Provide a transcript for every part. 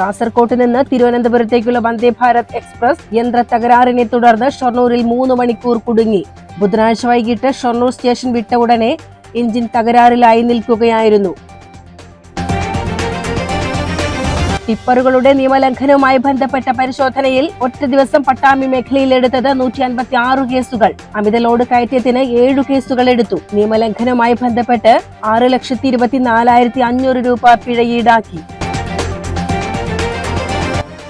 കാസർകോട്ട് നിന്ന് തിരുവനന്തപുരത്തേക്കുള്ള വന്ദേ ഭാരത് എക്സ്പ്രസ് യന്ത്ര തകരാറിനെ തുടർന്ന് ഷൊർണൂരിൽ മൂന്ന് മണിക്കൂർ കുടുങ്ങി. ബുധനാഴ്ച വൈകിട്ട് ഷൊർണൂർ സ്റ്റേഷൻ വിട്ട ഉടനെ എഞ്ചിൻ തകരാറിലായി നിൽക്കുകയായിരുന്നു. ടിപ്പറുകളുടെ നിയമലംഘനവുമായി ബന്ധപ്പെട്ട പരിശോധനയിൽ ഒറ്റ ദിവസം പട്ടാമ്പി മേഖലയിൽ എടുത്തത് നൂറ്റി അൻപത്തി ആറ് കേസുകൾ. അമിത ലോഡ് കയറ്റത്തിന് ഏഴു കേസുകൾ എടുത്തു. നിയമലംഘനവുമായി ബന്ധപ്പെട്ട് ആറ് ലക്ഷത്തി ഇരുപത്തിനാലായിരത്തി അഞ്ഞൂറ് രൂപ പിഴ ഈടാക്കി.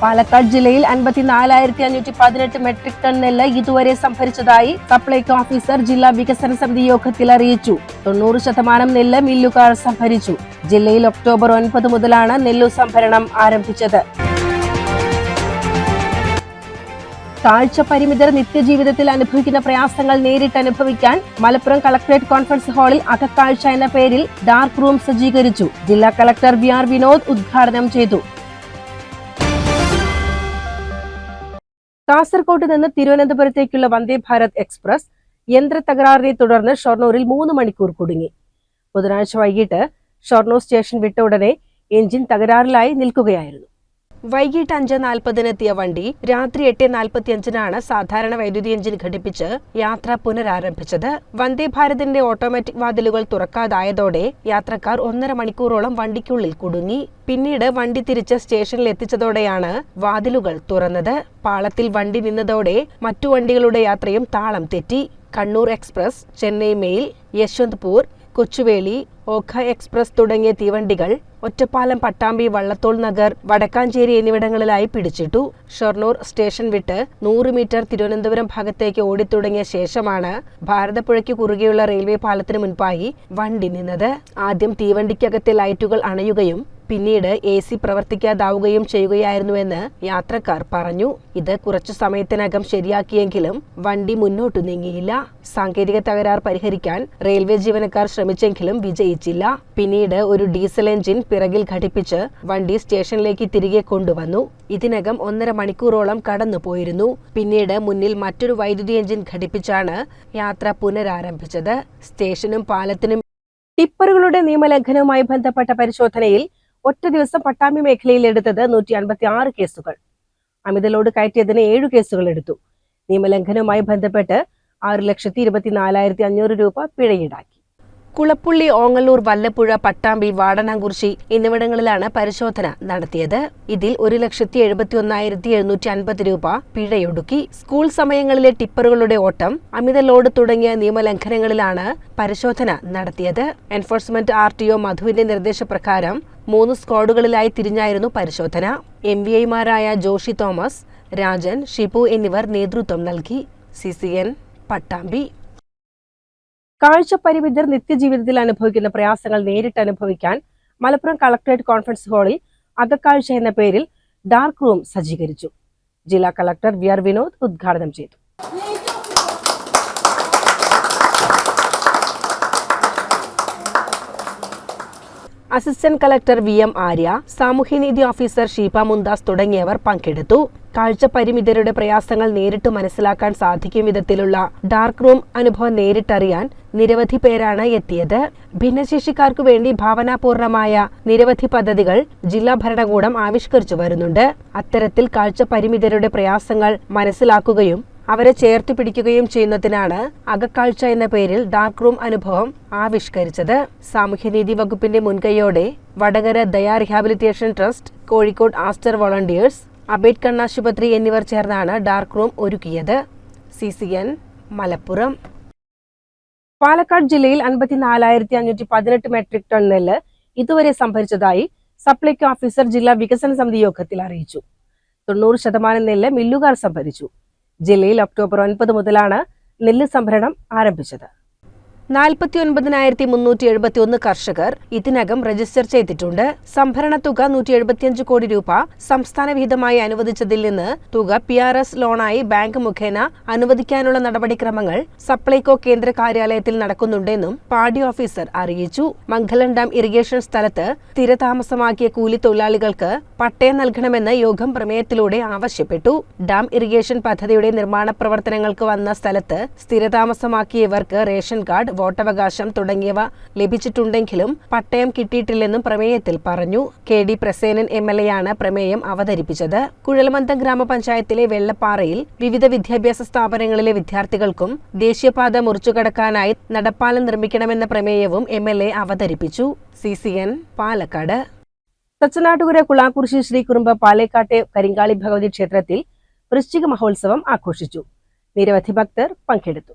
പാലക്കാട് ജില്ലയിൽ അൻപത്തിനാലായിരത്തി അഞ്ഞൂറ്റി പതിനെട്ട് മെട്രിക് ടൺ നെല്ല് ഇതുവരെ സംഭരിച്ചതായി സപ്ലൈകോ ഓഫീസർ ജില്ലാ വികസന സമിതി യോഗത്തിൽ അറിയിച്ചു. തൊണ്ണൂറ് ശതമാനം നെല്ല് മില്ലുകാർ സംഭരിച്ചു. ജില്ലയിൽ ഒക്ടോബർ ഒൻപത് മുതലാണ് നെല്ലു സംഭരണം ആരംഭിച്ചത്. കാഴ്ച പരിമിതർ നിത്യജീവിതത്തിൽ അനുഭവിക്കുന്ന പ്രയാസങ്ങൾ നേരിട്ട് അനുഭവിക്കാൻ മലപ്പുറം കളക്ടറേറ്റ് കോൺഫറൻസ് ഹാളിൽ അകക്കാഴ്ച എന്ന പേരിൽ ഡാർക്ക് റൂം സജ്ജീകരിച്ചു. ജില്ലാ കളക്ടർ വി ആർ വിനോദ് ഉദ്ഘാടനം ചെയ്തു. കാസർകോട്ട് നിന്ന് തിരുവനന്തപുരത്തേക്കുള്ള വന്ദേ ഭാരത് എക്സ്പ്രസ് യന്ത്ര തകരാറിനെ തുടർന്ന് ഷൊർണൂരിൽ മൂന്ന് മണിക്കൂർ കുടുങ്ങി. ബുധനാഴ്ച വൈകിട്ട് ഷൊർണൂർ സ്റ്റേഷൻ വിട്ട ഉടനെ എഞ്ചിൻ തകരാറിലായി നിൽക്കുകയായിരുന്നു. വൈകിട്ട് അഞ്ച് നാൽപ്പതിനെത്തിയ വണ്ടി രാത്രി എട്ട് നാൽപ്പത്തിയഞ്ചിനാണ് സാധാരണ വൈദ്യുതി എഞ്ചിൻ ഘടിപ്പിച്ച് യാത്ര പുനരാരംഭിച്ചത്. വന്ദേ ഭാരതിന്റെ ഓട്ടോമാറ്റിക് വാതിലുകൾ തുറക്കാതായതോടെ യാത്രക്കാർ ഒന്നര മണിക്കൂറോളം വണ്ടിക്കുള്ളിൽ കുടുങ്ങി. പിന്നീട് വണ്ടി തിരിച്ച് സ്റ്റേഷനിൽ എത്തിച്ചതോടെയാണ് വാതിലുകൾ തുറന്നത്. പാളത്തിൽ വണ്ടി നിന്നതോടെ മറ്റു വണ്ടികളുടെ യാത്രയും താളം തെറ്റി. Kannur express Chennai mail Yesvantpur Kochuveli Okha express തുടങ്ങിയ തീവണ്ടികൾ ഒറ്റപ്പാലം പട്ടാമ്പി വള്ളത്തോൾ നഗർ വടക്കാഞ്ചേരി എന്നിവിടങ്ങളിലായി പിടിച്ചിട്ടു. ഷൊർണൂർ സ്റ്റേഷൻ വിട്ട് നൂറ് മീറ്റർ തിരുവനന്തപുരം ഭാഗത്തേക്ക് ഓടിത്തുടങ്ങിയ ശേഷമാണ് ഭാരതപ്പുഴയ്ക്ക് കുറുകെയുള്ള റെയിൽവേ പാലത്തിന് മുൻപായി വണ്ടി നിന്നത്. ആദ്യം തീവണ്ടിക്കകത്തെ ലൈറ്റുകൾ അണയുകയും പിന്നീട് എ സി പ്രവർത്തിക്കാതാവുകയും ചെയ്യുകയായിരുന്നുവെന്ന് യാത്രക്കാർ പറഞ്ഞു. ഇത് കുറച്ചു സമയത്തിനകം ശരിയാക്കിയെങ്കിലും വണ്ടി മുന്നോട്ടു നീങ്ങിയില്ല. സാങ്കേതിക തകരാർ പരിഹരിക്കാൻ റെയിൽവേ ജീവനക്കാർ ശ്രമിച്ചെങ്കിലും വിജയിച്ചില്ല. പിന്നീട് ഒരു ഡീസൽ എഞ്ചിൻ പിറകിൽ ഘടിപ്പിച്ച് വണ്ടി സ്റ്റേഷനിലേക്ക് തിരികെ കൊണ്ടുവന്നു. ഇതിനകം ഒന്നര മണിക്കൂറോളം കടന്നു പോയിരുന്നു പിന്നീട് മുന്നിൽ മറ്റൊരു വൈദ്യുതി എഞ്ചിൻ ഘടിപ്പിച്ചാണ് യാത്ര പുനരാരംഭിച്ചത്. സ്റ്റേഷനും പാലത്തിനും ടിപ്പറുകളുടെ നിയമലംഘനവുമായി ബന്ധപ്പെട്ട പരിശോധനയിൽ ഒറ്റ ദിവസം പട്ടാമ്പി മേഖലയിൽ എടുത്തത് നൂറ്റി അൻപത്തി ആറ് കേസുകൾ. അമിത ലോഡ് കയറ്റിയതിന് ഏഴു കേസുകൾ എടുത്തു. നിയമലംഘനവുമായി ബന്ധപ്പെട്ട് ആറ് ലക്ഷത്തി ഇരുപത്തിനാലായിരത്തി അഞ്ഞൂറ് രൂപ പിഴയീടാക്കി. കുളപ്പുള്ളി ഓങ്ങല്ലൂർ വല്ലപ്പുഴ പട്ടാമ്പി വാടനാംകുറിശി എന്നിവിടങ്ങളിലാണ് പരിശോധന നടത്തിയത്. ഇതിൽ ഒരു ലക്ഷത്തി എഴുപത്തി ഒന്നായിരത്തി എഴുന്നൂറ്റി അൻപത് രൂപ പിഴയൊടുക്കി. സ്കൂൾ സമയങ്ങളിലെ ടിപ്പറുകളുടെ ഓട്ടം അമിത ലോഡ് തുടങ്ങിയ നിയമലംഘനങ്ങളിലാണ് പരിശോധന നടത്തിയത്. എൻഫോഴ്സ്മെന്റ് ആർ ടി ഒ മധുവിന്റെ നിർദ്ദേശപ്രകാരം മൂന്ന് സ്ക്വാഡുകളിലായി തിരിഞ്ഞായിരുന്നു പരിശോധന. എം വി ഐമാരായ ജോഷി തോമസ് രാജൻ ഷിബു എന്നിവർ നേതൃത്വം നൽകി. C C N Pattambi. കാഴ്ച പരിമിതർ നിത്യജീവിതത്തിൽ അനുഭവിക്കുന്ന പ്രയാസങ്ങൾ നേരിട്ട് അനുഭവിക്കാൻ മലപ്പുറം കളക്ടറേറ്റ് കോൺഫറൻസ് ഹാളിൽ അകക്കാഴ്ച എന്ന പേരിൽ ഡാർക്ക് റൂം സജ്ജീകരിച്ചു. ജില്ലാ കളക്ടർ വി ആർ വിനോദ് ഉദ്ഘാടനം ചെയ്തു. Assistant collector V M Arya സാമൂഹ്യനീതി ഓഫീസർ ഷീപ മുന്താസ് തുടങ്ങിയവർ പങ്കെടുത്തു. കാഴ്ച പരിമിതരുടെ പ്രയാസങ്ങൾ നേരിട്ട് മനസ്സിലാക്കാൻ സാധിക്കും വിധത്തിലുള്ള ഡാർക്ക് റൂം അനുഭവം നേരിട്ടറിയാൻ നിരവധി പേരാണ് എത്തിയത്. ഭിന്നശേഷിക്കാർക്കു വേണ്ടി ഭാവനാപൂർണമായ നിരവധി പദ്ധതികൾ ജില്ലാ ഭരണകൂടം ആവിഷ്കരിച്ചു വരുന്നുണ്ട്. അത്തരത്തിൽ കാഴ്ച പരിമിതരുടെ പ്രയാസങ്ങൾ മനസ്സിലാക്കുകയും അവരെ ചേർത്ത് പിടിക്കുകയും ചെയ്യുന്നതിനാണ് അകക്കാഴ്ച എന്ന പേരിൽ ഡാർക്ക് റൂം അനുഭവം ആവിഷ്കരിച്ചത്. സാമൂഹ്യനീതി വകുപ്പിന്റെ മുൻകൈയോടെ Vadakara Daya rehabilitation trust Kozhikode Aster volunteers abide കണ്ണാശുപത്രി എന്നിവർ ചേർന്നാണ് ഡാർക്ക് റൂം ഒരുക്കിയത്. C C N Malappuram. Palakkad ജില്ലയിൽ അൻപത്തിനാലായിരത്തി അഞ്ഞൂറ്റി പതിനെട്ട് മെട്രിക് ടൺ നെല്ല് ഇതുവരെ സംഭരിച്ചതായി സപ്ലൈകോ ഓഫീസർ ജില്ലാ വികസന സമിതി യോഗത്തിൽ അറിയിച്ചു. തൊണ്ണൂറ് ശതമാനം നെല്ല് മില്ലുകാർ സംഭരിച്ചു. ജില്ലയിൽ ഒക്ടോബർ ഒൻപത് മുതലാണ് നെല്ല് സംഭരണം ആരംഭിച്ചത് നാൽപ്പത്തി ഒൻപതിനായിരത്തി മുന്നൂറ്റി എഴുപത്തി ഒന്ന് കർഷകർ ഇതിനകം രജിസ്റ്റർ ചെയ്തിട്ടുണ്ട്. സംഭരണ തുക നൂറ്റി എഴുപത്തിയഞ്ച് കോടി രൂപ. സംസ്ഥാന വിഹിതമായി അനുവദിച്ചതിൽ നിന്ന് തുക പി ആർ എസ് ലോണായി ബാങ്ക് മുഖേന അനുവദിക്കാനുള്ള നടപടിക്രമങ്ങൾ സപ്ലൈകോ കേന്ദ്ര കാര്യാലയത്തിൽ നടക്കുന്നുണ്ടെന്നും പാടി ഓഫീസർ അറിയിച്ചു. മംഗലം ഡാം ഇറിഗേഷൻ സ്ഥലത്ത് സ്ഥിരതാമസമാക്കിയ കൂലി തൊഴിലാളികൾക്ക് പട്ടയം നൽകണമെന്ന് യോഗം പ്രമേയത്തിലൂടെ ആവശ്യപ്പെട്ടു. ഡാം ഇറിഗേഷൻ പദ്ധതിയുടെ നിർമ്മാണ പ്രവർത്തനങ്ങൾക്ക് വന്ന സ്ഥലത്ത് സ്ഥിരതാമസമാക്കിയവർക്ക് റേഷൻ കാർഡ് വോട്ടവകാശം തുടങ്ങിയവ ലഭിച്ചിട്ടുണ്ടെങ്കിലും പട്ടയം കിട്ടിയിട്ടില്ലെന്നും പ്രമേയത്തിൽ പറഞ്ഞു. K D Prasenan M L എയാണ് പ്രമേയം അവതരിപ്പിച്ചത്. കുഴൽമന്തം ഗ്രാമപഞ്ചായത്തിലെ വെള്ളപ്പാറയിൽ വിവിധ വിദ്യാഭ്യാസ സ്ഥാപനങ്ങളിലെ വിദ്യാർത്ഥികൾക്കും ദേശീയപാത മുറിച്ചുകടക്കാനായി നടപ്പാലം നിർമ്മിക്കണമെന്ന പ്രമേയവും എം എൽ എ അവതരിപ്പിച്ചു. C C N Palakkad. Thachanattukara Kulakkurissi Sree Kurumba പാലേക്കാട്ടെ Karinkali Bhagavathi ക്ഷേത്രത്തിൽ വൃശ്ചിക മഹോത്സവം ആഘോഷിച്ചു. നിരവധി ഭക്തർ പങ്കെടുത്തു.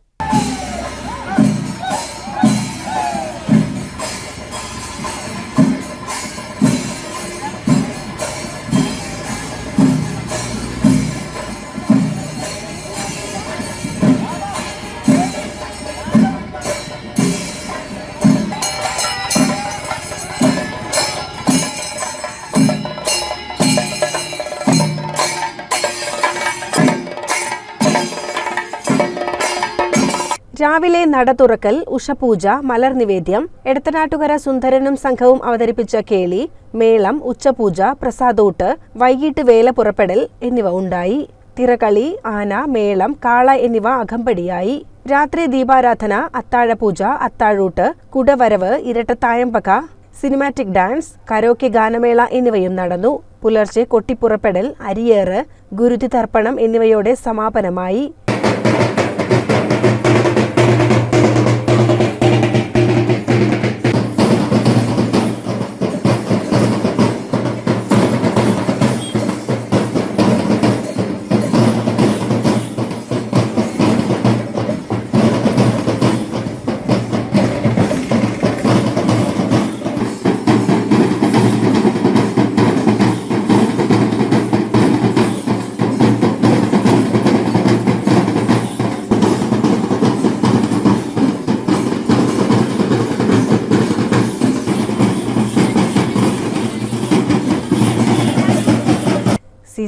രാവിലെ നട തുറക്കൽ ഉഷപൂജ മലർ നിവേദ്യം എടത്തനാട്ടുകര സുന്ദരനും സംഘവും അവതരിപ്പിച്ച കേളി മേളം ഉച്ചപൂജ പ്രസാദൂട്ട് വൈകിട്ട് വേല പുറപ്പെടൽ എന്നിവ ഉണ്ടായി. തിറകളി ആന മേളം കാള എന്നിവ അകമ്പടിയായി. രാത്രി ദീപാരാധന അത്താഴപൂജ അത്താഴൂട്ട് കുടവരവ് ഇരട്ടത്തായമ്പക സിനിമാറ്റിക് ഡാൻസ് കരോക്കെ ഗാനമേള എന്നിവയും നടന്നു. പുലർച്ചെ കൊട്ടിപ്പുറപ്പെടൽ അരിയേറ് ഗുരുതി തർപ്പണം എന്നിവയോടെ സമാപനമായി.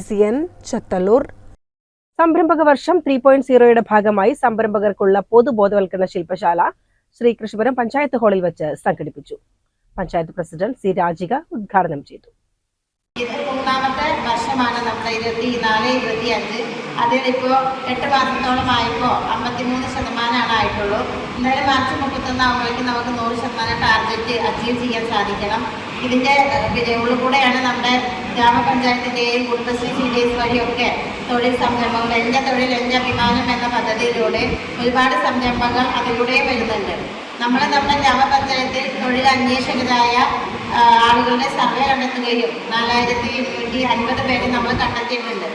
C N Chathallur. സംരംഭക വർഷം ത്രീ പോയിന്റ് സീറോയുടെ ഭാഗമായി സംരംഭകർക്കുള്ള പൊതുബോധവൽക്കരണ ശില്പശാല ശ്രീകൃഷ്ണപുരം പഞ്ചായത്ത് ഹാളിൽ വെച്ച് സംഘടിപ്പിച്ചു. പഞ്ചായത്ത് പ്രസിഡന്റ് സി രാജിക ഉദ്ഘാടനം ചെയ്തു. മൂന്നാമത്തെ വർഷമാണ് നമ്മുടെ ഇരുപത്തി നാല് ഇരുപത്തി അഞ്ച് അതിലിപ്പോൾ എട്ട് മാസത്തോളം ആയപ്പോൾ അമ്പത്തിമൂന്ന് ശതമാനമാണ് ആയിട്ടുള്ളൂ. എന്തായാലും മാർച്ച് മുപ്പത്തൊന്നാകുമ്പോഴേക്കും നമുക്ക് നൂറ് ശതമാനം ടാർഗറ്റ് അച്ചീവ് ചെയ്യാൻ സാധിക്കണം. ഇതിന്റെ പിന്നെ നമ്മുടെ ഗ്രാമപഞ്ചായത്തിന്റെയും കുടുംബശ്രീ സി ഡി എസ് വഴിയൊക്കെ തൊഴിൽ സംരംഭങ്ങൾ എന്റെ തൊഴിൽ എന്റെ അഭിമാനം എന്ന പദ്ധതിയിലൂടെ ഒരുപാട് സംരംഭങ്ങൾ അതിലൂടെ വരുന്നുണ്ട്. നമ്മൾ നമ്മുടെ ഗ്രാമപഞ്ചായത്തിൽ തൊഴിൽ അന്വേഷകരായ ആളുകളുടെ സർവേ കണ്ടെത്തുകയും നാലായിരത്തി ഇരുന്നൂറ്റി അൻപത് പേരെ നമ്മൾ കണ്ടെത്തിയിട്ടുണ്ട്.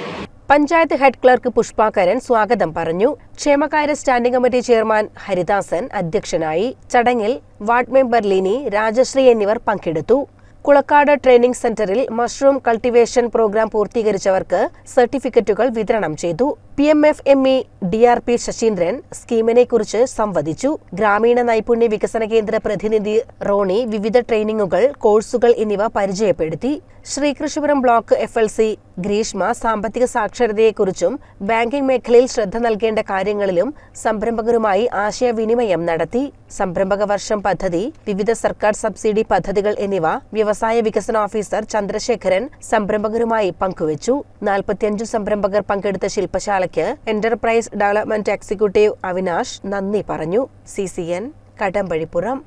പഞ്ചായത്ത് ഹെഡ് ക്ലർക്ക് പുഷ്പാകരൻ സ്വാഗതം പറഞ്ഞു. ക്ഷേമകാര്യ സ്റ്റാൻഡിംഗ് കമ്മിറ്റി ചെയർമാൻ ഹരിദാസൻ അധ്യക്ഷനായി ചടങ്ങിൽ വാർഡ് മെമ്പർ ലിനി രാജശ്രീ എന്നിവർ പങ്കെടുത്തു. കുളക്കാട് ട്രെയിനിംഗ് സെന്ററിൽ മഷ്റൂം കൾട്ടിവേഷൻ പ്രോഗ്രാം പൂർത്തീകരിച്ചവർക്ക് സർട്ടിഫിക്കറ്റുകൾ വിതരണം ചെയ്തു. P M F M E D R P Sasindran സ്കീമിനെ കുറിച്ച് സംവദിച്ചു. ഗ്രാമീണ നൈപുണ്യ വികസന കേന്ദ്ര പ്രതിനിധി റോണി വിവിധ ട്രെയിനിങ്ങുകൾ കോഴ്സുകൾ എന്നിവ പരിചയപ്പെടുത്തി. Sreekrishnapuram block F L C Greeshma സാമ്പത്തിക സാക്ഷരതയെക്കുറിച്ചും ബാങ്കിംഗ് മേഖലയിൽ ശ്രദ്ധ നൽകേണ്ട കാര്യങ്ങളിലും സംരംഭകരുമായി ആശയവിനിമയം നടത്തി. സംരംഭക വർഷം പദ്ധതി വിവിധ സർക്കാർ സബ്സിഡി പദ്ധതികൾ എന്നിവ വ്യവസായ വികസന ഓഫീസർ ചന്ദ്രശേഖരൻ സംരംഭകരുമായി പങ്കുവച്ചു. നാൽപ്പത്തിയഞ്ചു സംരംഭകർ പങ്കെടുത്ത ശില്പശാലയ്ക്ക് എന്റർപ്രൈസ് ഡെവലപ്മെന്റ് എക്സിക്യൂട്ടീവ് അവിനാഷ് നന്ദി പറഞ്ഞു. C C N Kadambazhipuram.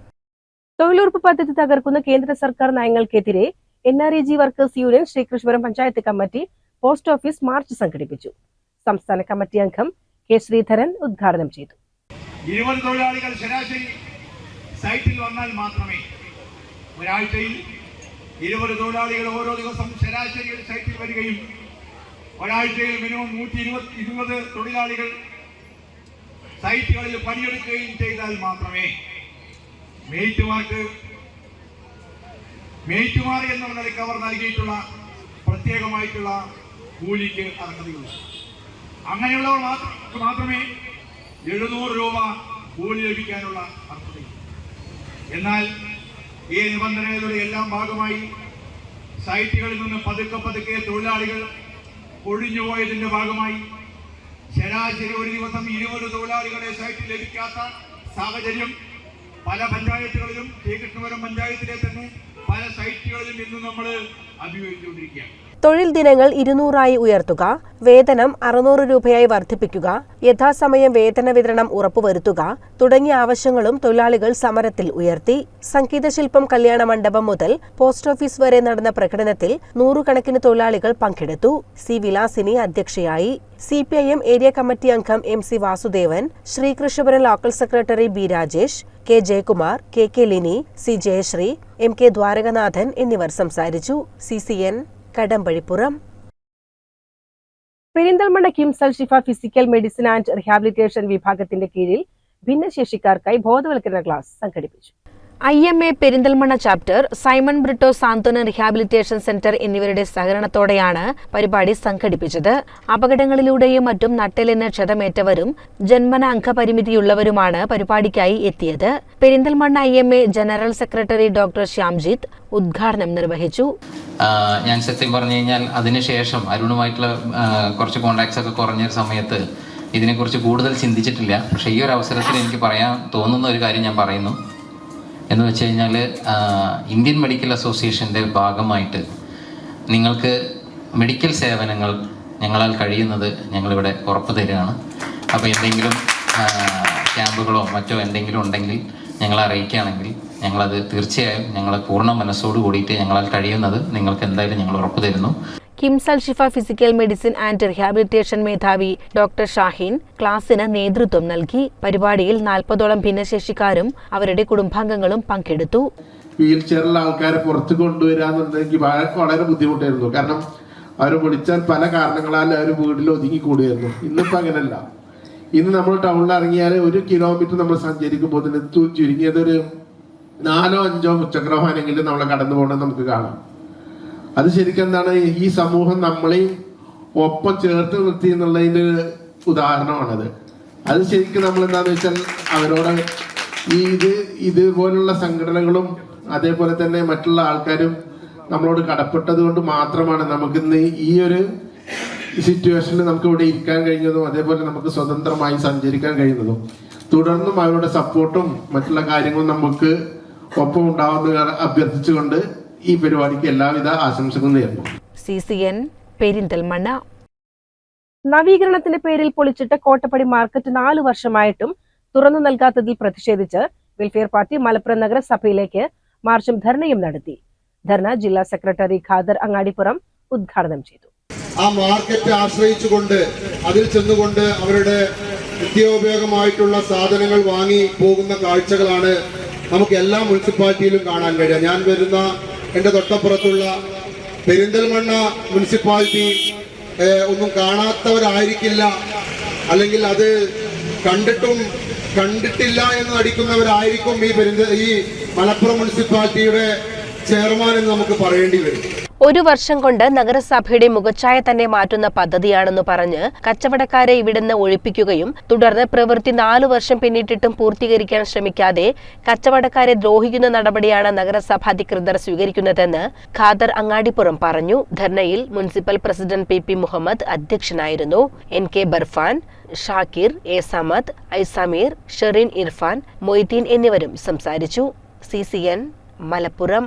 തൊഴിലുറപ്പ് പദ്ധതി തകർക്കുന്ന കേന്ദ്ര സർക്കാർ നയങ്ങൾക്കെതിരെ N R E G workers union Sreekrishnapuram panchayat committee post office March സംഘടിപ്പിച്ചു. സംസ്ഥാന കമ്മിറ്റി അംഗം കെ ശ്രീധരൻ ഉദ്ഘാടനം ചെയ്തു. ഇരുപത് തൊഴിലാളികൾ ശരാശരി സൈറ്റിൽ വന്നാൽ മാത്രമേ ഒരാഴ്ചയിൽ ഇരുപത് തൊഴിലാളികൾ ഓരോ ദിവസം ശരാശരി സൈറ്റിൽ വരികയും ഒരാഴ്ചയിൽ മിനിമം നൂറ്റി ഇരുപത് ഇരുപത് തൊഴിലാളികൾ സൈറ്റുകളിൽ പണിയെടുക്കുകയും ചെയ്താൽ മാത്രമേ മേറ്റുമാർക്ക് മേറ്റുമാർ എന്നുള്ള നിലയ്ക്ക് അവർ നൽകിയിട്ടുള്ള പ്രത്യേകമായിട്ടുള്ള കൂലിക്ക് അർഹതയുള്ളൂ. അങ്ങനെയുള്ളവർ മാത്രം മാത്രമേ എഴുന്നൂറ് രൂപ കൂലി ലഭിക്കാനുള്ള അർഹത എന്നാൽ ഈ നിബന്ധനകളുടെ എല്ലാം ഭാഗമായി സൈറ്റുകളിൽ നിന്ന് പതുക്കെ പതുക്കെ തൊഴിലാളികൾ ഒഴിഞ്ഞുപോയതിന്റെ ഭാഗമായി ശരാശരി ഒരു ദിവസം ഇരുപത് തൊഴിലാളികളെ സൈറ്റിൽ ലഭിക്കാത്ത സാഹചര്യം പല പഞ്ചായത്തുകളിലും ശ്രീകൃഷ്ണപുരം പഞ്ചായത്തിലെ തന്നെ പല സൈറ്റുകളിലും ഇന്ന് നമ്മൾ അഭിമുഖീകരിച്ചുകൊണ്ടിരിക്കുകയാണ്. തൊഴിൽ ദിനങ്ങൾ ഇരുന്നൂറായി ഉയർത്തുക വേതനം അറുന്നൂറ് രൂപയായി വർദ്ധിപ്പിക്കുക യഥാസമയം വേതന വിതരണം ഉറപ്പുവരുത്തുക തുടങ്ങിയ ആവശ്യങ്ങളും തൊഴിലാളികൾ സമരത്തിൽ ഉയർത്തി. സംഗീതശില്പം കല്യാണ മണ്ഡപം മുതൽ പോസ്റ്റ് ഓഫീസ് വരെ നടന്ന പ്രകടനത്തിൽ നൂറുകണക്കിന് തൊഴിലാളികൾ പങ്കെടുത്തു. സി വിലാസിനി അധ്യക്ഷയായി. C P I M area committee അംഗം M C Vasudevan Sreekrishnapuram local secretary B Rajesh K Jayakumar K K Lini C Jayasree M K Dwarakanathan എന്നിവർ സംസാരിച്ചു. C C N Kadambazhipuram. Perinthalmanna കിംസൽ Shifa physical medicine and rehabilitation വിഭാഗത്തിന്റെ കീഴിൽ ഭിന്നശേഷിക്കാർക്കായി ബോധവൽക്കരണ class സംഘടിപ്പിച്ചു. I M A Perinthalmanna chapter Simon Britto Santhwana rehabilitation centre എന്നിവരുടെ സഹകരണത്തോടെയാണ് പരിപാടി സംഘടിപ്പിച്ചത്. അപകടങ്ങളിലൂടെയും മറ്റും നട്ടലിന് ക്ഷതമേറ്റവരും ജന്മന അംഗപരിമിതിയുള്ളവരുമാണ് പരിപാടിക്കായി എത്തിയത്. Perinthalmanna I M A general secretary doctor Shyamjith ഉദ്ഘാടനം നിർവഹിച്ചു. ഞാൻ സത്യം പറഞ്ഞു കഴിഞ്ഞാൽ അതിനുശേഷം അരുണുമായിട്ടുള്ള കുറച്ച് കോണ്ടാക്ട്സ് ഒക്കെ കുറഞ്ഞ സമയത്ത് ഇതിനെക്കുറിച്ച് കൂടുതൽ ചിന്തിച്ചിട്ടില്ല. പക്ഷേ ഈ ഒരു അവസരത്തിൽ എനിക്ക് പറയാൻ തോന്നുന്ന ഒരു കാര്യം ഞാൻ പറയുന്നു. എന്ന് വെച്ച് കഴിഞ്ഞാൽ ഇന്ത്യൻ മെഡിക്കൽ അസോസിയേഷന്റെ ഭാഗമായിട്ട് നിങ്ങൾക്ക് മെഡിക്കൽ സേവനങ്ങൾ ഞങ്ങളാൽ കഴിയുന്നത് ഞങ്ങളിവിടെ ഉറപ്പ് തരികയാണ്. അപ്പോൾ എന്തെങ്കിലും ക്യാമ്പുകളോ മറ്റോ എന്തെങ്കിലും ഉണ്ടെങ്കിൽ ഞങ്ങളെ അറിയിക്കുകയാണെങ്കിൽ ഞങ്ങളത് തീർച്ചയായും ഞങ്ങളെ പൂർണ മനസ്സോട് കൂടിയിട്ട് ഞങ്ങളാൽ കഴിയുന്നത് നിങ്ങൾക്ക് എന്തായാലും ഞങ്ങൾ ഉറപ്പ് തരുന്നു. KIMS Al Shifa physical medicine and rehabilitation മേധാവി ഡോക്ടർ ഷാഹിൻ ക്ലാസിന് നേതൃത്വം നൽകി. പരിപാടിയിൽ നാൽപ്പതോളം ഭിന്നശേഷിക്കാരും അവരുടെ കുടുംബാംഗങ്ങളും പങ്കെടുത്തു. വീൽ ചെയറിലുള്ള ആൾക്കാരെ പുറത്ത് കൊണ്ടുവരാന്നുണ്ടെങ്കിൽ വളരെ ബുദ്ധിമുട്ടായിരുന്നു. കാരണം അവർ വിളിച്ചാൽ പല കാരണങ്ങളാൽ അവർ വീട്ടിൽ ഒതുങ്ങി കൂടുമായിരുന്നു ഇന്നിപ്പോൾ അങ്ങനെയല്ല ഇന്ന് നമ്മൾ ടൗണിൽ ഇറങ്ങിയാൽ ഒരു കിലോമീറ്റർ നമ്മൾ സഞ്ചരിക്കുമ്പോൾ ചുരുങ്ങിയത് ഒരു നാലോ അഞ്ചോ ഉച്ചക്രമാണെങ്കിലും നമ്മളെ കടന്നു പോകണം നമുക്ക് കാണാം. അത് ശരിക്കും എന്താണ് ഈ സമൂഹം നമ്മളെയും ഒപ്പം ചേർത്ത് നിർത്തി എന്നുള്ളതിന്റെ ഉദാഹരണമാണത്. അത് ശരിക്കും നമ്മൾ എന്താന്ന് വെച്ചാൽ അവരോട് ഈ ഇത് ഇതുപോലുള്ള സംഘടനകളും അതേപോലെ തന്നെ മറ്റുള്ള ആൾക്കാരും നമ്മളോട് കടപ്പെട്ടത് കൊണ്ട് മാത്രമാണ് നമുക്കിന്ന് ഈ ഒരു സിറ്റുവേഷനിൽ നമുക്ക് ഇവിടെ ഇരിക്കാൻ കഴിഞ്ഞതും അതേപോലെ നമുക്ക് സ്വതന്ത്രമായി സഞ്ചരിക്കാൻ കഴിയുന്നതും തുടർന്നും അവരുടെ സപ്പോർട്ടും മറ്റുള്ള കാര്യങ്ങളും നമുക്ക് ഒപ്പം ഉണ്ടാവുന്ന അഭ്യർത്ഥിച്ചുകൊണ്ട് ഈ പരിപാടിക്ക് എല്ലാവിധ ആശംസകളും നേരുന്നു. C C N Perinthalmanna. നവീകരണത്തിന്റെ പേരിൽ പൊളിച്ചിട്ട കോട്ടപ്പടി മാർക്കറ്റ് നാലു വർഷമായിട്ടും തുറന്നു നൽകാത്തതിൽ പ്രതിഷേധിച്ച് വെൽഫെയർ പാർട്ടി മലപ്പുറം നഗരസഭയിലേക്ക് മാർച്ചും ധർണയും നടത്തി. ധർണ ജില്ലാ സെക്രട്ടറി ഖാദർ അങ്ങാടിപ്പുറം ഉദ്ഘാടനം ചെയ്തു. ആ മാർക്കറ്റ് ആശ്രയിച്ചുകൊണ്ട് അതിൽ ചെന്നുകൊണ്ട് അവരുടെ നിത്യോപയോഗമായിട്ടുള്ള സാധനങ്ങൾ വാങ്ങി പോകുന്ന കാഴ്ചകളാണ് നമുക്ക് എല്ലാ മുനിസിപ്പാലിറ്റിയിലും കാണാൻ കഴിയുക. ഞാൻ വരുന്ന എന്റെ തൊട്ടപ്പുറത്തുള്ള പെരിന്തൽമണ്ണ മുനിസിപ്പാലിറ്റി ഒന്നും കാണാത്തവരായിരിക്കില്ല. അല്ലെങ്കിൽ അത് കണ്ടിട്ടും കണ്ടിട്ടില്ല എന്ന് നടിക്കുന്നവരായിരിക്കും ഈ പെരിന്ത ഈ മലപ്പുറം മുനിസിപ്പാലിറ്റിയുടെ ചെയർമാൻ എന്ന് നമുക്ക് പറയേണ്ടി വരും. ഒരു വർഷം കൊണ്ട് നഗരസഭയുടെ മുഖച്ഛായ തന്നെ മാറ്റുന്ന പദ്ധതിയാണെന്ന് പറഞ്ഞ് കച്ചവടക്കാരെ ഇവിടുന്ന് ഒഴിപ്പിക്കുകയും തുടർന്ന് പ്രവൃത്തി നാലു വർഷം പിന്നിട്ടിട്ടും പൂർത്തീകരിക്കാൻ ശ്രമിക്കാതെ കച്ചവടക്കാരെ ദ്രോഹിക്കുന്ന നടപടിയാണ് നഗരസഭ അധികൃതർ സ്വീകരിക്കുന്നതെന്ന് ഖാദർ അങ്ങാടിപ്പുറം പറഞ്ഞു. ധർണയിൽ municipal president P P Muhammad അധ്യക്ഷനായിരുന്നു. N K Barfan Shakir A Samad I Sameer Sherin Irfan Moideen എന്നിവരും സംസാരിച്ചു. C C N Malappuram.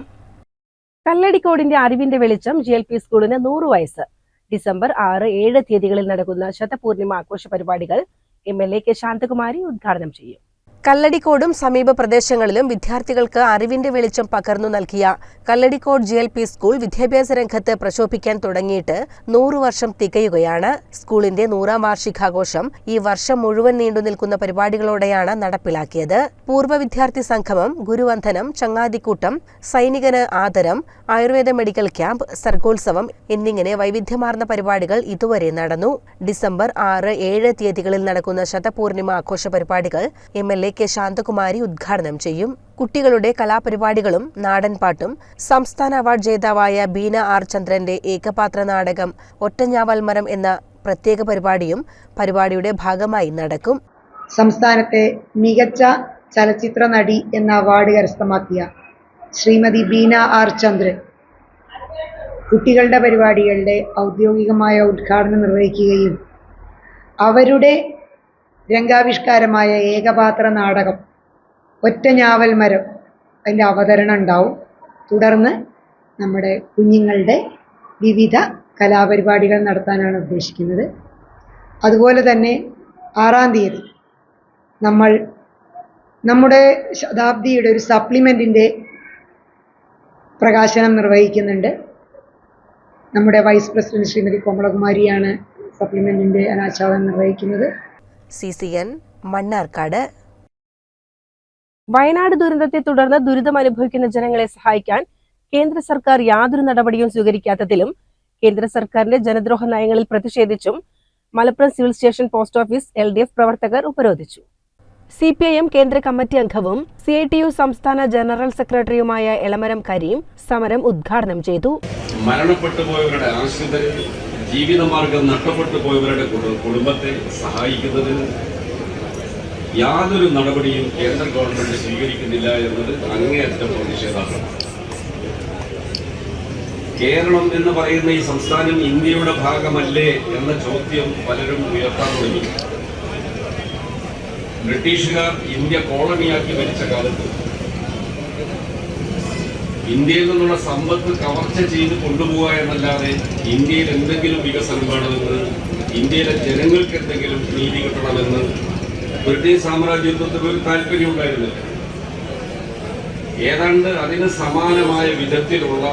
കല്ലടിക്കോടിന്റെ അറിവിന്റെ വെളിച്ചം ജി എൽ പി സ്കൂളിന് നൂറ് വയസ്സ്. ഡിസംബർ ആറ് ഏഴ് തീയതികളിൽ നടക്കുന്ന ശതപൂർണിമ ആഘോഷ പരിപാടികൾ M L A K Santhakumari ഉദ്ഘാടനം ചെയ്യും. കല്ലടിക്കോടും സമീപ പ്രദേശങ്ങളിലും വിദ്യാർത്ഥികൾക്ക് അറിവിന്റെ വെളിച്ചം പകർന്നു നൽകിയ Kalladikode G L P school വിദ്യാഭ്യാസ രംഗത്ത് പ്രശോഭിക്കാൻ തുടങ്ങിയിട്ട് നൂറു വർഷം തികയുകയാണ്. സ്കൂളിന്റെ നൂറാം വാർഷികാഘോഷം ഈ വർഷം മുഴുവൻ നീണ്ടു നിൽക്കുന്ന പരിപാടികളോടെയാണ് നടപ്പിലാക്കിയത്. പൂർവ വിദ്യാർത്ഥി സംഗമം ഗുരുവന്ധനം ചങ്ങാതിക്കൂട്ടം സൈനികന് ആദരം ആയുർവേദ മെഡിക്കൽ ക്യാമ്പ് സർഗോത്സവം എന്നിങ്ങനെ വൈവിധ്യമാർന്ന പരിപാടികൾ ഇതുവരെ നടന്നു. ഡിസംബർ ആറ് ഏഴ് തീയതികളിൽ നടക്കുന്ന ശതപൂർണിമ ആഘോഷ പരിപാടികൾ M L A K Santhakumari ഉദ്ഘാടനം ചെയ്യും. കുട്ടികളുടെ കലാപരിപാടികളും നാടൻപാട്ടും സംസ്ഥാന അവാർഡ് ജേതാവായ ബീന ആർ ചന്ദ്രന്റെ ഏകപാത്ര നാടകം ഒറ്റഞ്ഞാവൽമരം എന്ന പ്രത്യേക പരിപാടിയും പരിപാടിയുടെ ഭാഗമായി നടക്കും. സംസ്ഥാനത്തെ മികച്ച ചലച്ചിത്ര നടി എന്ന അവാർഡ് കരസ്ഥമാക്കിയ ശ്രീമതി ബീന ആർ ചന്ദ്രൻ കുട്ടികളുടെ പരിപാടികളുടെ ഔദ്യോഗികമായ ഉദ്ഘാടനം നിർവഹിക്കുകയും അവരുടെ രംഗാവിഷ്കാരമായ ഏകപാത്ര നാടകം ഒറ്റ ഞാവൽ മരം അതിന്റെ അവതരണം ഉണ്ടാവും. തുടർന്ന് നമ്മുടെ കുഞ്ഞുങ്ങളുടെ വിവിധ കലാപരിപാടികൾ നടത്താനാണ് ഉദ്ദേശിക്കുന്നത്. അതുപോലെ തന്നെ ആറാം തീയതി നമ്മൾ നമ്മുടെ ശതാബ്ദിയുടെ ഒരു സപ്ലിമെന്റിന്റെ പ്രകാശനം നിർവഹിക്കുന്നുണ്ട്. നമ്മുടെ വൈസ് പ്രസിഡന്റ് ശ്രീമതി കോമളകുമാരിയാണ് സപ്ലിമെന്റിന്റെ അനാച്ഛാദനം നിർവഹിക്കുന്നത്. C C N Mannarkkad. Wayanad ദുരന്തത്തെ തുടർന്ന് ദുരിതം അനുഭവിക്കുന്ന ജനങ്ങളെ സഹായിക്കാൻ കേന്ദ്ര സർക്കാർ യാതൊരു നടപടിയും സ്വീകരിക്കാത്തതിലും കേന്ദ്ര സർക്കാരിന്റെ ജനദ്രോഹ നയങ്ങളിൽ പ്രതിഷേധിച്ചും Malappuram civil station post office L D F പ്രവർത്തകർ ഉപരോധിച്ചു. സി പി ഐ എം കേന്ദ്ര കമ്മിറ്റി അംഗവും സി ഐ ടി യു സംസ്ഥാന ജനറൽ സെക്രട്ടറിയുമായ എളമരം കരീം സമരം ഉദ്ഘാടനം ചെയ്തു. മരണപ്പെട്ടു പോയവരുടെ ആശ്രിതർ ജീവിതമാർഗം നഷ്ടപ്പെട്ടു പോയവരുടെ കുടുംബത്തെ സഹായിക്കുന്നതിന് യാതൊരു നടപടിയും കേന്ദ്ര ഗവൺമെന്റ് സ്വീകരിക്കുന്നില്ല എന്നത് അങ്ങേയറ്റം പ്രതിഷേധാർഹമാണ് കേരളം എന്ന് പറയുന്ന ഈ സംസ്ഥാനം ഇന്ത്യയുടെ ഭാഗമല്ലേ എന്ന ചോദ്യം പലരും ഉയർത്താൻ തുടങ്ങി ബ്രിട്ടീഷുകാർ ഇന്ത്യ കോളനിയാക്കി ഭരിച്ച കാലത്ത് ഇന്ത്യയിൽ നിന്നുള്ള സമ്പത്ത് കവർച്ച ചെയ്ത് കൊണ്ടുപോവുക എന്നല്ലാതെ ഇന്ത്യയിൽ എന്തെങ്കിലും വികസനം വേണമെന്ന് ഇന്ത്യയിലെ ജനങ്ങൾക്ക് എന്തെങ്കിലും നീതി കിട്ടണമെന്ന് ബ്രിട്ടീഷ് സാമ്രാജ്യത്വത്തിന് ഒരു താല്പര്യം ഉണ്ടായിരുന്നില്ല ഏതാണ്ട് അതിന് സമാനമായ വിധത്തിലുള്ള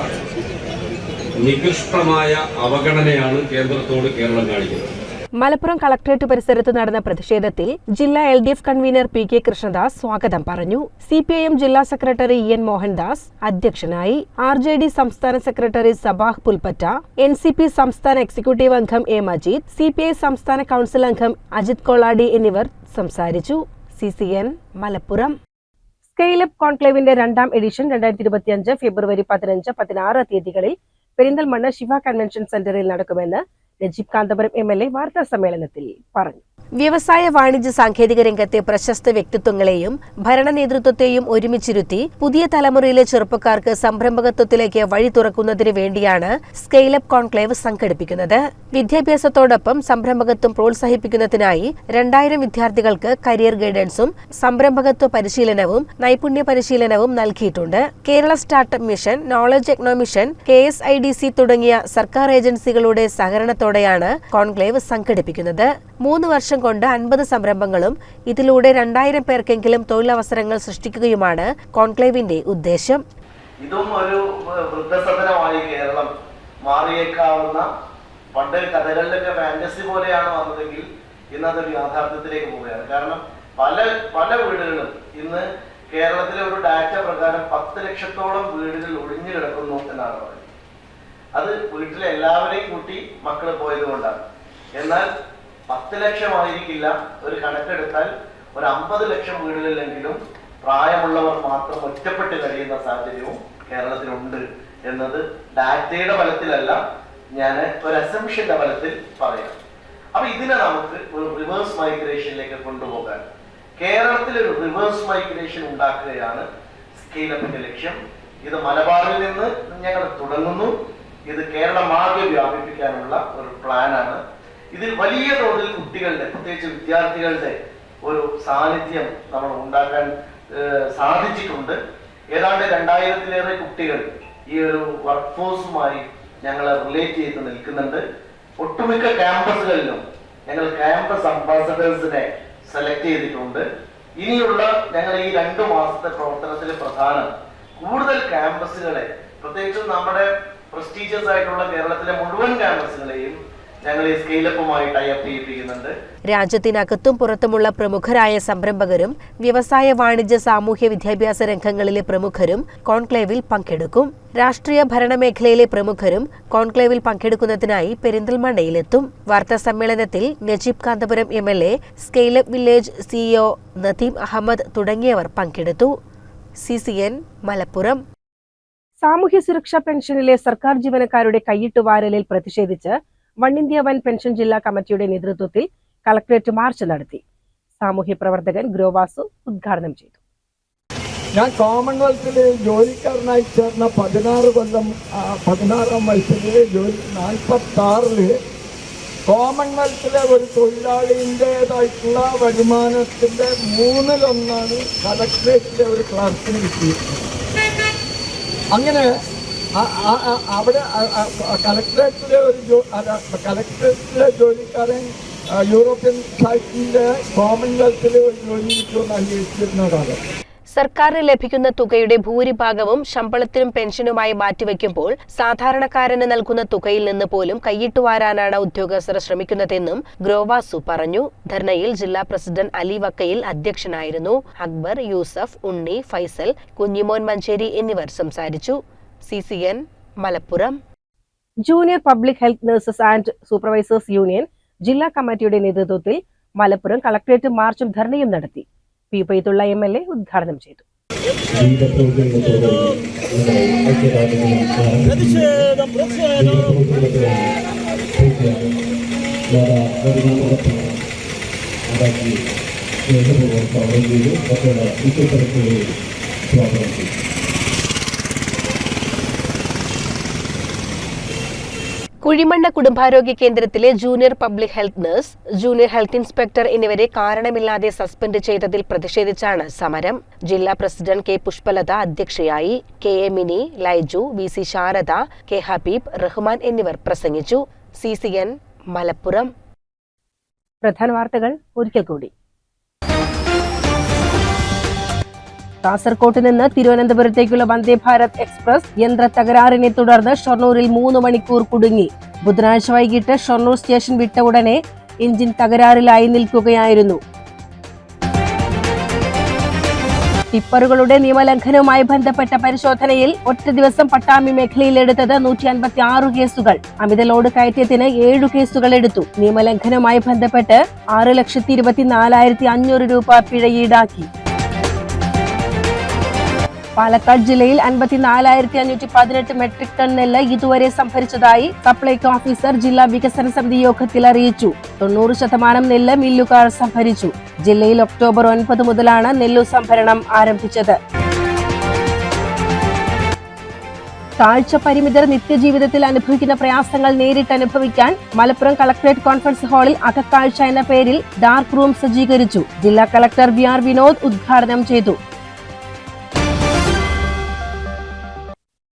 നികൃഷ്ടമായ അവഗണനയാണ് കേന്ദ്രത്തോട് കേരളം കാണിക്കുന്നത്. മലപ്പുറം കളക്ടറേറ്റ് പരിസരത്ത് നടന്ന പ്രതിഷേധത്തിൽ ജില്ലാ L D F convener P K Krishnadas സ്വാഗതം പറഞ്ഞു. സി പി ഐ എം ജില്ലാ സെക്രട്ടറി ഇ എൻ മോഹൻദാസ് അധ്യക്ഷനായി ആർ ജെ ഡി സംസ്ഥാന secretary Sabah Pulpatta N C P സംസ്ഥാന എക്സിക്യൂട്ടീവ് അംഗം A Majeed C P I സംസ്ഥാന കൌൺസിൽ അംഗം അജിത് കൊളാടി എന്നിവർ സംസാരിച്ചു. C C N Malappuram. Scale up കോൺക്ലേവിന്റെ രണ്ടാം എഡിഷൻ രണ്ടായിരത്തി ഇരുപത്തിയഞ്ച് ഫെബ്രുവരി പതിനഞ്ച് പതിനാറ് തീയതികളിൽ പെരിന്തൽമണ്ണ ശിവ കൺവെൻഷൻ സെന്ററിൽ നടക്കുമെന്ന് Najeeb Kanthapuram M L A വാർത്താ സമ്മേളനത്തിൽ പറഞ്ഞു. വ്യവസായ വാണിജ്യ സാങ്കേതിക രംഗത്തെ പ്രശസ്ത വ്യക്തിത്വങ്ങളെയും ഭരണ നേതൃത്വത്തെയും ഒരുമിച്ചിരുത്തി പുതിയ തലമുറയിലെ ചെറുപ്പക്കാർക്ക് സംരംഭകത്വത്തിലേക്ക് വഴി തുറക്കുന്നതിന് വേണ്ടിയാണ് സ്കെയിലപ്പ് കോൺക്ലേവ് സംഘടിപ്പിക്കുന്നത്. വിദ്യാഭ്യാസത്തോടൊപ്പം സംരംഭകത്വം പ്രോത്സാഹിപ്പിക്കുന്നതിനായി രണ്ടായിരം വിദ്യാർത്ഥികൾക്ക് കരിയർ ഗൈഡൻസും സംരംഭകത്വ പരിശീലനവും നൈപുണ്യ പരിശീലനവും നൽകിയിട്ടുണ്ട്. Kerala startup mission knowledge economy mission K S I D C തുടങ്ങിയ സർക്കാർ ഏജൻസികളുടെ സഹകരണത്തോടെയാണ് കോൺക്ലേവ് സംഘടിപ്പിക്കുന്നത്. മൂന്ന് വർഷം കൊണ്ട് അൻപത് സംരംഭങ്ങളും ഇതിലൂടെ രണ്ടായിരം പേർക്കെങ്കിലും തൊഴിലവസരങ്ങൾ സൃഷ്ടിക്കുകയുമാണ് കോൺക്ലേവിന്റെ ഉദ്ദേശം. ഇതും ഒരു വൃദ്ധസദനമായി കേരളം മാറിയേക്കാവുന്ന പണ്ട് കഥകളിലൊക്കെ ഫാന്റസി പോലെയാണ് വന്നതെങ്കിൽ ഇന്ന് അതൊരു യാഥാർത്ഥ്യത്തിലേക്ക് പോവുകയാണ്. കാരണം പല പല വീടുകളും ഇന്ന് കേരളത്തിലെ ഒരു ഡാറ്റ പ്രകാരം പത്ത് ലക്ഷത്തോളം വീടുകൾ ഒഴിഞ്ഞു കിടക്കുന്നു എന്നാണ് പറയുന്നത്. അത് വീട്ടിലെ എല്ലാവരെയും കൂട്ടി മക്കൾ പോയത് കൊണ്ടാണ് എന്നാൽ പത്ത് ലക്ഷമായിരിക്കില്ല ഒരു കണക്കെടുത്താൽ ഒരു അമ്പത് ലക്ഷം വീടുകളിലെങ്കിലും പ്രായമുള്ളവർ മാത്രം ഒറ്റപ്പെട്ട് കഴിയുന്ന സാഹചര്യവും കേരളത്തിലുണ്ട് എന്നത് ഡാറ്റയുടെ ഫലത്തിലല്ല ഞാൻ ഒരു അസംഷന്റെ ഫലത്തിൽ പറയാം. അപ്പൊ ഇതിനെ നമുക്ക് ഒരു റിവേഴ്സ് മൈഗ്രേഷനിലേക്ക് കൊണ്ടുപോകാൻ കേരളത്തിൽ ഒരു റിവേഴ്സ് മൈഗ്രേഷൻ ഉണ്ടാക്കുകയാണ് സ്കെയിലപ്പിന്റെ ലക്ഷ്യം. ഇത് മലബാറിൽ നിന്ന് ഞങ്ങൾ തുടങ്ങുന്നു. ഇത് കേരളമാകെ വ്യാപിപ്പിക്കാനുള്ള ഒരു പ്ലാനാണ് ഇതിൽ വലിയ തോതിൽ കുട്ടികളുടെ പ്രത്യേകിച്ച് വിദ്യാർത്ഥികളുടെ ഒരു സാന്നിധ്യം നമ്മൾ ഉണ്ടാക്കാൻ സാധിച്ചിട്ടുണ്ട്. ഏതാണ്ട് രണ്ടായിരത്തിലേറെ കുട്ടികൾ ഈ ഒരു വർക്ക് ഫോഴ്സുമായി ഞങ്ങൾ റിലേറ്റ് ചെയ്ത് നിൽക്കുന്നുണ്ട്. ഒട്ടുമിക്ക ക്യാമ്പസുകളിലും ഞങ്ങൾ ക്യാമ്പസ് അംബാസഡേഴ്സിനെ സെലക്ട് ചെയ്തിട്ടുണ്ട്. ഇനിയുള്ള ഞങ്ങൾ ഈ രണ്ടു മാസത്തെ പ്രവർത്തനത്തിൽ പ്രധാനം കൂടുതൽ ക്യാമ്പസുകളെ പ്രത്യേകിച്ചും നമ്മുടെ പ്രസ്റ്റീജിയസ് ആയിട്ടുള്ള കേരളത്തിലെ മുഴുവൻ ക്യാമ്പസുകളെയും ഞങ്ങൾ ഈ സ്കെയിലപ്പുമായി ടൈപ്പ് ചെയ്യിപ്പിക്കുന്നുണ്ട്. രാജ്യത്തിനകത്തും പുറത്തുമുള്ള പ്രമുഖരായ സംരംഭകരും വ്യവസായ വാണിജ്യ സാമൂഹ്യ വിദ്യാഭ്യാസ രംഗങ്ങളിലെ പ്രമുഖരും കോൺക്ലേവിൽ പങ്കെടുക്കും. രാഷ്ട്രീയ ഭരണമേഖലയിലെ പ്രമുഖരും കോൺക്ലേവിൽ പങ്കെടുക്കുന്നതിനായി പെരിന്തൽമണ്ണയിലെത്തും. വാർത്താ സമ്മേളനത്തിൽ Najeeb Kanthapuram M L A scale up village CEO Nadeem Ahmed തുടങ്ങിയവർ പങ്കെടുത്തു. C C N Malappuram. സാമൂഹ്യ സുരക്ഷാ പെൻഷനിലെ സർക്കാർ ജീവനക്കാരുടെ കൈയിട്ടുവാരലിൽ പ്രതിഷേധിച്ച് വൺ ഇന്ത്യ വൺ പെൻഷൻ ജില്ലാ കമ്മിറ്റിയുടെ നേതൃത്വത്തിൽ കളക്ടറേറ്റ് മാർച്ച് നടത്തി. സാമൂഹ്യ പ്രവർത്തകൻ ഗ്രോവാസു ഉദ്ഘാടനം ചെയ്തു. ഞാൻ കോമൺവെൽത്തിൽ ജോലിക്കാരനായി ചേർന്ന പതിനാറ് കൊല്ലം പതിനാറാം വയസ്സിലെ ജോലി നാൽപ്പത്തി ആറിൽ കോമൺവെൽത്തിലെ ഒരു തൊഴിലാളിന്റെതായിട്ടുള്ള വരുമാനത്തിന്റെ മൂന്നിലൊന്നാണ് കളക്ട്രേറ്റിലെ ഒരു ക്ലാസ്സിന് കിട്ടിയിരുന്നത്. അങ്ങനെ അവിടെ കലക്ടറേറ്റിലെ ഒരു അല്ല ജോലിക്കാരൻ യൂറോപ്യൻ സൈറ്റിന്റെ കോമൺവെൽത്തിലെ ഒരു ജോലി കിട്ടുമെന്ന് അന്വേഷിച്ചിരുന്ന സർക്കാരിന് ലഭിക്കുന്ന തുകയുടെ ഭൂരിഭാഗവും ശമ്പളത്തിനും പെൻഷനുമായി മാറ്റിവെക്കുമ്പോൾ സാധാരണക്കാരന് നൽകുന്ന തുകയിൽ നിന്ന് പോലും കൈയിട്ടുവാരാനാണ് ഉദ്യോഗസ്ഥർ ശ്രമിക്കുന്നതെന്നും ഗ്രോവാസു പറഞ്ഞു. ധർണയിൽ ജില്ലാ പ്രസിഡന്റ് അലി വക്കയിൽ അധ്യക്ഷനായിരുന്നു. അക്ബർ യൂസഫ് ഉണ്ണി ഫൈസൽ കുഞ്ഞിമോൻ മഞ്ചേരി എന്നിവർ സംസാരിച്ചു. C C N Malappuram. Junior public health nurses and supervisors union ജില്ലാ കമ്മിറ്റിയുടെ നേതൃത്വത്തിൽ മലപ്പുറം കളക്ടറേറ്റ് മാർച്ചും ധർണയും നടത്തി. P Paithulla M L A ഉദ്ഘാടനം ചെയ്തു. കുഴിമണ്ണ കുടുംബാരോഗ്യ കേന്ദ്രത്തിലെ junior public health nurse junior health inspector എന്നിവരെ കാരണമില്ലാതെ സസ്പെൻഡ് ചെയ്തതിൽ പ്രതിഷേധിച്ചാണ് സമരം. ജില്ലാ പ്രസിഡന്റ് കെ പുഷ്പലത അധ്യക്ഷയായി. K A Mini Laiju V C Sarada K Habeeb Rahman എന്നിവർ പ്രസംഗിച്ചു. C C N Malappuram. പ്രധാന വാർത്തകൾ ഒരിക്കൽ കൂടി. കാസർകോട്ട് നിന്ന് തിരുവനന്തപുരത്തേക്കുള്ള വന്ദേ ഭാരത് എക്സ്പ്രസ് യന്ത്ര തകരാറിനെ തുടർന്ന് ഷൊർണൂരിൽ മൂന്ന് മണിക്കൂർ കുടുങ്ങി. ബുധനാഴ്ച വൈകിട്ട് ഷൊർണൂർ സ്റ്റേഷൻ വിട്ട ഉടനെ എഞ്ചിൻ തകരാറിലായി നിൽക്കുകയായിരുന്നു. ടിപ്പറുകളുടെ നിയമലംഘനവുമായി ബന്ധപ്പെട്ട പരിശോധനയിൽ ഒറ്റ ദിവസം പട്ടാമ്പി മേഖലയിൽ എടുത്തത് നൂറ്റി അൻപത്തി ആറ് കേസുകൾ. അമിത ലോഡ് കയറ്റത്തിന് ഏഴു കേസുകൾ എടുത്തു. നിയമലംഘനവുമായി ബന്ധപ്പെട്ട് ആറ് ലക്ഷത്തി ഇരുപത്തിനാലായിരത്തി അഞ്ഞൂറ് രൂപ പിഴ ഈടാക്കി. പാലക്കാട് ജില്ലയിൽ അൻപത്തിനാലായിരത്തി അഞ്ഞൂറ്റി പതിനെട്ട് മെട്രിക് ടൺ നെല്ല് ഇതുവരെ സംഭരിച്ചതായി സപ്ലൈകോ ഓഫീസർ ജില്ലാ വികസന സമിതി യോഗത്തിൽ അറിയിച്ചു. തൊണ്ണൂറ് ശതമാനം നെല്ല് മില്ലുകാർ സംഭരിച്ചു. ജില്ലയിൽ ഒക്ടോബർ ഒൻപത് മുതലാണ് നെല്ലു സംഭരണം ആരംഭിച്ചത്. കാഴ്ച പരിമിതർ നിത്യജീവിതത്തിൽ അനുഭവിക്കുന്ന പ്രയാസങ്ങൾ നേരിട്ട് അനുഭവിക്കാൻ മലപ്പുറം കളക്ടറേറ്റ് കോൺഫറൻസ് ഹാളിൽ അകക്കാഴ്ച എന്ന പേരിൽ ഡാർക്ക് റൂം സജ്ജീകരിച്ചു. ജില്ലാ കളക്ടർ വി ആർ വിനോദ് ഉദ്ഘാടനം ചെയ്തു.